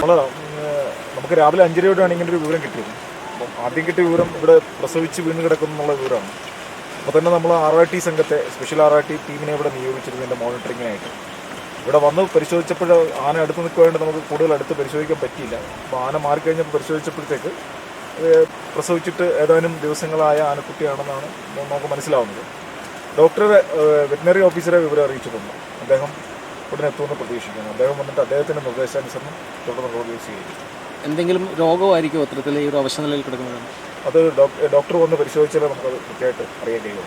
നമ്മൾ നമുക്ക് രാവിലെ അഞ്ചരയോടെയാണ് ഇങ്ങനെ ഒരു വിവരം കിട്ടിയത്. അപ്പം ആദ്യം കിട്ടിയ വിവരം ഇവിടെ പ്രസവിച്ച് വീണ് കിടക്കുന്നു എന്നുള്ള വിവരമാണ്. അപ്പോൾ തന്നെ നമ്മൾ ആർ ടി സംഘത്തെ സ്പെഷ്യൽ ആർ ടി ടീമിനെ ഇവിടെ നിയോഗിച്ചിരുന്നതിന്റെ മോണിറ്ററിങ്ങിനായിട്ട്. ഇവിടെ വന്ന് പരിശോധിച്ചപ്പോൾ ആന അടുത്ത് നിൽക്കുവാണ്ട് നമുക്ക് കൂടുതൽ അടുത്ത് പരിശോധിക്കാൻ പറ്റിയില്ല. അപ്പോൾ ആന മാറിക്കഴിഞ്ഞപ്പോൾ പരിശോധിച്ചപ്പോഴത്തേക്ക് പ്രസവിച്ചിട്ട് ഏതാനും ദിവസങ്ങളായ ആനക്കുട്ടിയാണെന്നാണ് നമുക്ക് മനസ്സിലാവുന്നത്. ഡോക്ടറെ വെറ്റിനറി ഓഫീസറെ വിവരം അറിയിച്ചിട്ടുണ്ട്. അദ്ദേഹം ഉടനെ എത്തുമെന്ന് പ്രതീക്ഷിക്കുന്നു. അദ്ദേഹം വന്നിട്ട് അദ്ദേഹത്തിന്റെ നിർദ്ദേശാനുസരണം തുടർ നടപടികൾ സ്വീകരിക്കും. എന്തെങ്കിലും രോഗമായിരിക്കും അത്തരത്തിൽ ഈ ഒരു അവശ്യ നിലയിൽ കിടക്കുന്നത് അത് ഡോക്ടർ ഡോക്ടർ വന്ന് പരിശോധിച്ചാലേ നമുക്കത് കൃത്യമായിട്ട് അറിയാൻ കഴിയുള്ളൂ.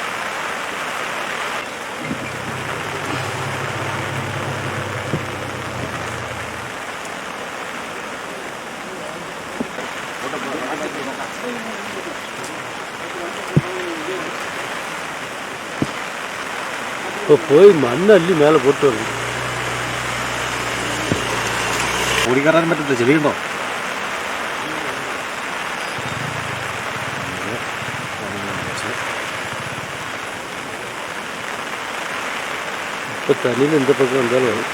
இப்போ போய் மண் அள்ளி மேலே போட்டு வரணும் ഓടിക്കറാൻ പറ്റത്തില്ല ചെവിയുണ്ടോ இப்போ தண்ணியில் இந்த பக்கம் வந்தாலும் வரும்.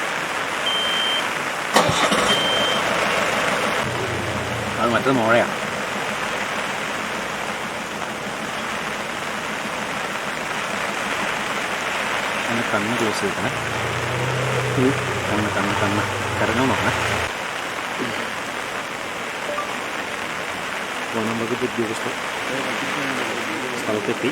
അത് മറ്റേ മോഴയാ ഒന്ന് കണ്ണ് ക്ലോസ് ചെയ്തേ കണ്ണ് കണ്ണ് കണ്ണ്. കരഞ്ഞോ നോക്കണേ. വനം വകുപ്പ് ഉദ്യോഗസ്ഥർ സ്ഥലത്തെത്തി.